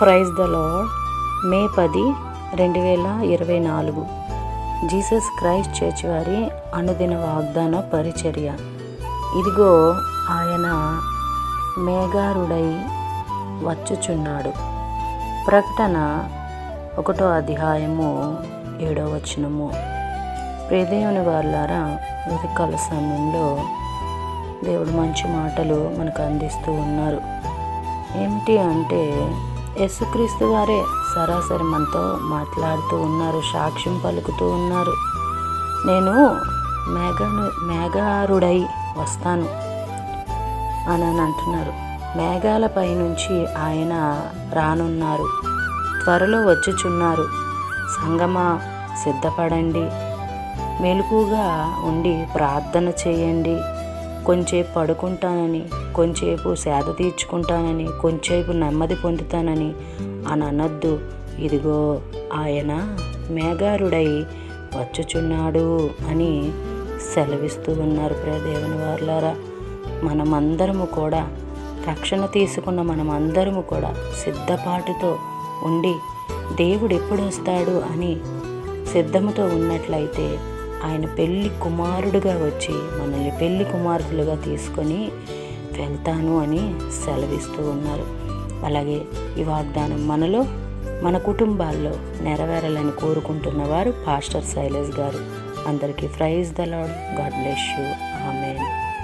Praise the lord మే పది రెండు వేల ఇరవై నాలుగు. జీసస్ క్రైస్ట్ చర్చ్ వారి అనుదిన వాగ్దాన పరిచర్య. ఇదిగో ఆయన మేఘారుడై వచ్చుచున్నాడు. ప్రకటన ఒకటో అధ్యాయము ఏడో వచనము. ప్రేదేవుని వాళ్ళారా ఉదకాల సమయంలో దేవుడు మంచి మాటలు మనకు అందిస్తూ ఉన్నారు. ఏమిటి అంటే యేసుక్రీస్తు వారే సరాసరి మనతో మాట్లాడుతూ ఉన్నారు సాక్ష్యం పలుకుతూ ఉన్నారు. నేను మేఘను మేఘారుడై వస్తాను అని అని అంటున్నారు. మేఘాలపై నుంచి ఆయన రానున్నారు. త్వరలో వచ్చుచున్నారు. సంగమా సిద్ధపడండి. మెలకుగా ఉండి ప్రార్థన చేయండి. కొంచేపు పడుకుంటానని కొంచేపు సేద తీర్చుకుంటానని కొంచేపు నెమ్మది పొందుతానని అని అనొద్దు. ఇదిగో ఆయన మేఘారుడై వచ్చుచున్నాడు అని సెలవిస్తూ ఉన్నారు ప్రదేవుని వారులారా. మనమందరము కూడా రక్షణ తీసుకున్న మనమందరము కూడా సిద్ధపాటుతో ఉండి దేవుడు ఎప్పుడు వస్తాడు అని సిద్ధముతో ఉన్నట్లయితే ఆయన పెళ్ళి కుమారుడుగా వచ్చి మనల్ని పెళ్ళి కుమారులుగా తీసుకొని వెళ్తాను అని సెలవిస్తూ ఉన్నారు. అలాగే ఈ వాగ్దానం మనలో మన కుటుంబాల్లో నెరవేరాలని కోరుకుంటున్న వారు పాస్టర్ శైలేష్ గారు. అందరికీ praise the lord God bless you. Amen.